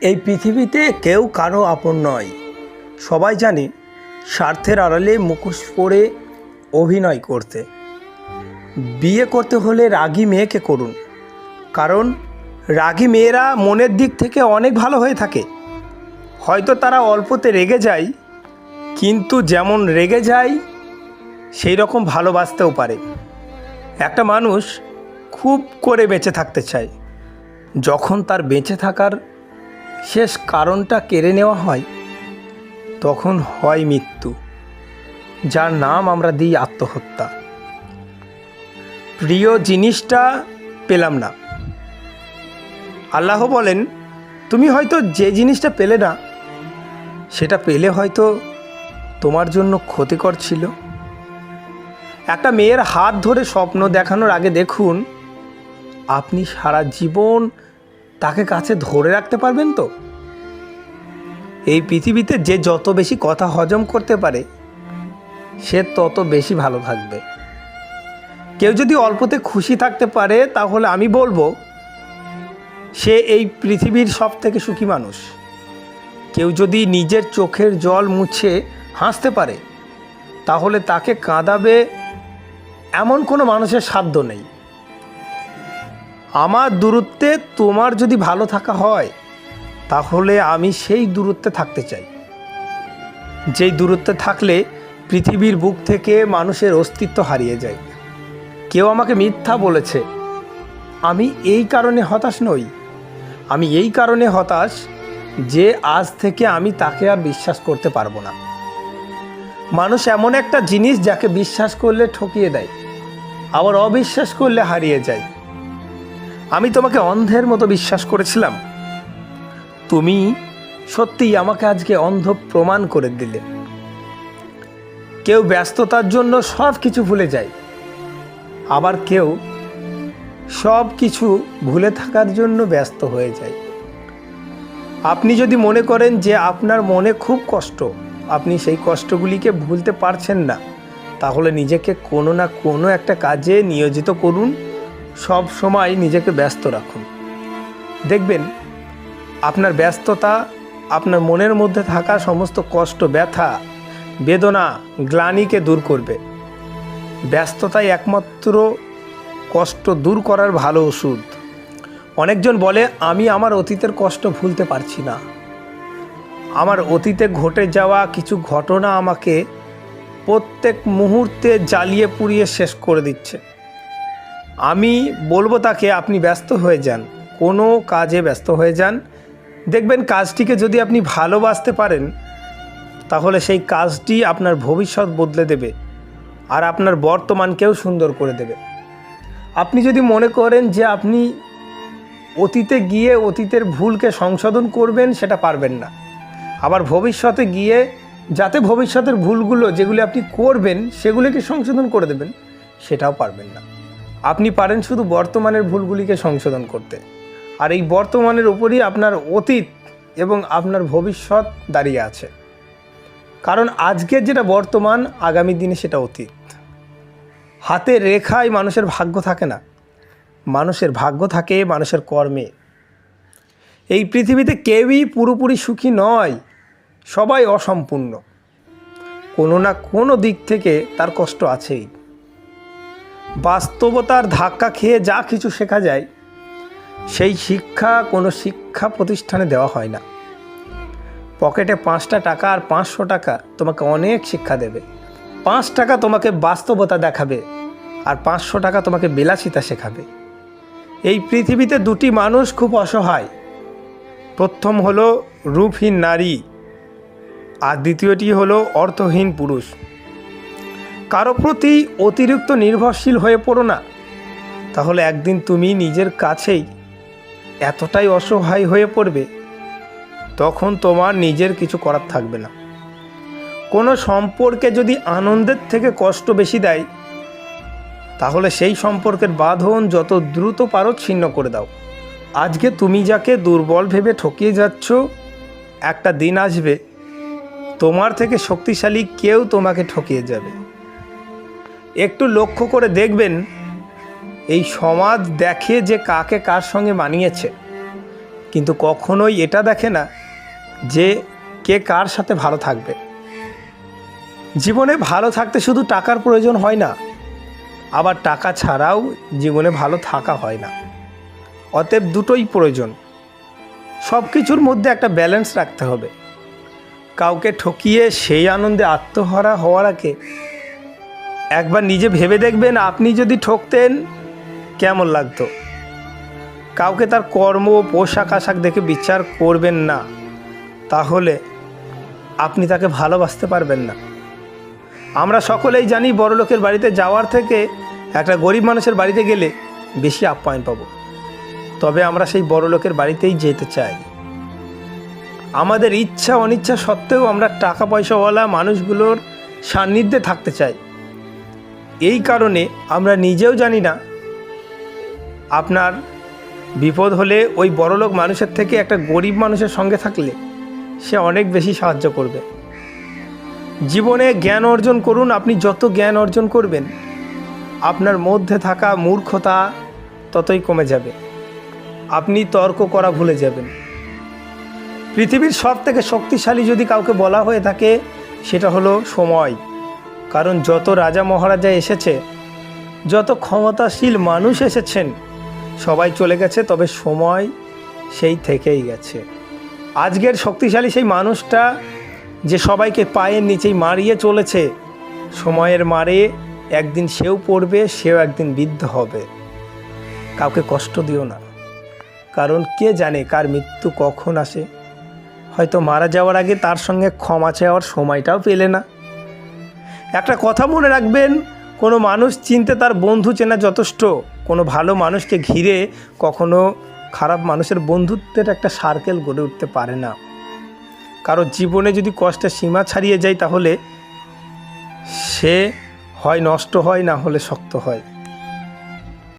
এই পৃথিবীতে কেউ কারও আপন নয়। সবাই জানে, স্বার্থের আড়ালে মুখোশ পরে অভিনয় করতে। বিয়ে করতে হলে রাগী মেয়েকে করুন। কারণ, রাগী মেয়েরা মনের দিক থেকে অনেক ভালো হয়ে থাকে। হয়তো তারা অল্পতে রেগে যায়, কিন্তু যেমন রেগে যায় সেই রকম ভালোবাসতেও পারে। একটা মানুষ খুব করে বেঁচে থাকতে চায়। যখন তার বেঁচে থাকার শেষ কারণটা কেড়ে নেওয়া হয়, তখন হয় মৃত্যু, যার নাম আমরা দিই আত্মহত্যা। প্রিয় জিনিসটা পেলাম না। আল্লাহ বলেন, তুমি হয়তো যে জিনিসটা পেলে না, সেটা পেলে হয়তো তোমার জন্য ক্ষতিকর ছিল। একটা মেয়ের হাত ধরে স্বপ্ন দেখানোর আগে দেখুন, আপনি সারা জীবন তাকে কাছে ধরে রাখতে পারবেন তো? এই পৃথিবীতে যে যত বেশি কথা হজম করতে পারে, সে তত বেশি ভালো থাকবে। কেউ যদি অল্পতে খুশি থাকতে পারে, তাহলে আমি বলব, সে এই পৃথিবীর সব থেকে সুখী মানুষ। কেউ যদি নিজের চোখের জল মুছে হাসতে পারে, তাহলে তাকে কাঁদাবে এমন কোনো মানুষের সাধ্য নেই। আমার দূরত্বে তোমার যদি ভালো থাকা হয়, তাহলে আমি সেই দূরত্বে থাকতে চাই। যেই দূরত্বে থাকলে পৃথিবীর বুক থেকে মানুষের অস্তিত্ব হারিয়ে যায়। কেউ আমাকে মিথ্যা বলেছে। আমি এই কারণে হতাশ নই। আমি এই কারণে হতাশ যে আজ থেকে আমি তাকে আর বিশ্বাস করতে পারব না। মানুষ এমন একটা জিনিস যাকে বিশ্বাস করলে ঠকিয়ে দেয়, আবার অবিশ্বাস করলে হারিয়ে যায়। আমি তোমাকে অন্ধের মতো বিশ্বাস করেছিলাম। তুমি সত্যিই আমাকে আজকে অন্ধ প্রমাণ করে দিলে। কেউ ব্যস্ততার জন্য সব কিছু ভুলে যায়। আবার কেউ সব কিছু ভুলে থাকার জন্য ব্যস্ত হয়ে যায়। আপনি যদি মনে করেন যে আপনার মনে খুব কষ্ট, আপনি সেই কষ্টগুলিকে ভুলতে পারছেন না, তাহলে নিজেকে কোনো না কোনো একটা কাজে নিয়োজিত করুন। সব সময় নিজেকে ব্যস্ত রাখুন। দেখবেন, আপনার ব্যস্ততা, আপনার মনের মধ্যে থাকা সমস্ত কষ্ট, ব্যথা, বেদনা, গ্লানিকে দূর করবে। ব্যস্ততাই একমাত্র কষ্ট দূর করার ভালো ওষুধ। অনেকজন বলে, আমি আমার অতীতের কষ্ট ভুলতে পারছি না। আমার অতীতে ঘটে যাওয়া কিছু ঘটনা আমাকে প্রত্যেক মুহূর্তে জ্বালিয়ে পুড়িয়ে শেষ করে দিচ্ছে। আমি বলব তাকে আপনি ব্যস্ত হয়ে যান, কোনো কাজে ব্যস্ত হয়ে যান। দেখবেন কাজটিকে যদি আপনি ভালোবাসতে পারেন, তাহলে সেই কাজটি আপনার ভবিষ্যৎ বদলে দেবে আর আপনার বর্তমানকেও সুন্দর করে দেবে। আপনি যদি মনে করেন যে আপনি অতীতে গিয়ে অতীতের ভুলকে সংশোধন করবেন, সেটা পারবেন না। আবার ভবিষ্যতে গিয়ে যাতে ভবিষ্যতের ভুলগুলো যেগুলি আপনি করবেন, সেগুলিকে সংশোধন করে দেবেন, সেটাও পারবেন না। আপনি পারেন শুধু বর্তমানের ভুলগুলিকে সংশোধন করতে। আর এই বর্তমানের উপরই আপনার অতীত এবং আপনার ভবিষ্যৎ দাঁড়িয়ে আছে। কারণ আজকের যেটা বর্তমান, আগামী দিনে সেটা অতীত। হাতে রেখায় মানুষের ভাগ্য থাকে না। মানুষের ভাগ্য থাকে মানুষের কর্মে। এই পৃথিবীতে কেউই পুরোপুরি সুখী নয়, সবাই অসম্পূর্ণ। কোনো না কোনো দিক থেকে তার কষ্ট আছেই। বাস্তবতার ধাক্কা খেয়ে যা কিছু শেখা যায়, সেই শিক্ষা কোনো শিক্ষা প্রতিষ্ঠানে দেওয়া হয় না। পকেটে পাঁচটা টাকা আর পাঁচশো টাকা তোমাকে অনেক শিক্ষা দেবে। পাঁচ টাকা তোমাকে বাস্তবতা দেখাবে আর পাঁচশো টাকা তোমাকে বিলাসিতা শেখাবে। এই পৃথিবীতে দুটি মানুষ খুব অসহায়। প্রথম হলো রূপহীন নারী আর দ্বিতীয়টি হলো অর্থহীন পুরুষ। কারও প্রতি অতিরিক্ত নির্ভরশীল হয়ে পড়ো না। তাহলে একদিন তুমি নিজের কাছেই এতটাই অসহায় হয়ে পড়বে, তখন তোমার নিজের কিছু করার থাকবে না। কোনো সম্পর্কে যদি আনন্দের থেকে কষ্ট বেশি দেয়, তাহলে সেই সম্পর্কের বাঁধন যত দ্রুত পারো ছিন্ন করে দাও। আজকে তুমি যাকে দুর্বল ভেবে ঠকিয়ে যাচ্ছ, একটা দিন আসবে, তোমার থেকে শক্তিশালী কেউ তোমাকে ঠকিয়ে যাবে। একটু লক্ষ্য করে দেখবেন, এই সমাজ দেখে যে কাকে কার সঙ্গে মানিয়েছে। কিন্তু কখনোই এটা দেখে না যে কে কার সাথে ভালো থাকবে। জীবনে ভালো থাকতে শুধু টাকার প্রয়োজন হয় না, আবার টাকা ছাড়াও জীবনে ভালো থাকা হয় না। অতএব দুটোই প্রয়োজন। সব কিছুর মধ্যে একটা ব্যালেন্স রাখতে হবে। কাউকে ঠকিয়ে সেই আনন্দে আত্মহারা হওয়ার আগে একবার নিজে ভেবে দেখবেন, আপনি যদি ঠকতেন, কেমন লাগতো? কাউকে তার কর্ম, পোশাক, আশাক দেখে বিচার করবেন না। তাহলে আপনি তাকে ভালোবাসতে পারবেন না। আমরা সকলেই জানি বড়লোকের বাড়িতে যাওয়ার থেকে একটা গরিব মানুষের বাড়িতে গেলে বেশি আপ্যায়ন পাবো। তবে আমরা সেই বড়লোকের বাড়িতেই যেতে চাই। আমাদের ইচ্ছা, অনিচ্ছা সত্ত্বেও আমরা টাকা পয়সাওয়ালা মানুষগুলোর সান্নিধ্যে থাকতে চাই। এই কারণে আমরা নিজেও জানি না। আপনার বিপদ হলে ওই বড়লোক মানুষের থেকে একটা গরিব মানুষের সঙ্গে থাকলে সে অনেক বেশি সাহায্য করবে। জীবনে জ্ঞান অর্জন করুন, আপনি যত জ্ঞান অর্জন করবেন, আপনার মধ্যে থাকা মূর্খতা ততই কমে যাবে। আপনি তর্ক করা ভুলে যাবেন। পৃথিবীর সব থেকে শক্তিশালী যদি কাউকে বলা হয়ে থাকে, সেটা হলো সময়। কারণ যত রাজা মহারাজা এসেছে, যত ক্ষমতাশীল মানুষ এসেছেন, সবাই চলে গেছে, তবে সময় সেই থেকেই গেছে। আজকের শক্তিশালী সেই মানুষটা যে সবাইকে পায়ের নিচেই মারিয়ে চলেছে, সময়ের মারে একদিন সেও পড়বে, সেও একদিন বৃদ্ধ হবে। কাউকে কষ্ট দিও না। কারণ কে জানে কার মৃত্যু কখন আসে। হয়তো মারা যাওয়ার আগে তার সঙ্গে ক্ষমা চাওয়ার সময়টাও পেলে না। একটা কথা মনে রাখবেন, কোনো মানুষ চিনতে তার বন্ধু চেনা যথেষ্ট। কোনো ভালো মানুষকে ঘিরে কখনো খারাপ মানুষের বন্ধুত্বের একটা সার্কেল গড়ে উঠতে পারে না। কারও জীবনে যদি কষ্টের সীমা ছাড়িয়ে যায় তাহলে সে হয় নষ্ট হয়, না হলে শক্ত হয়।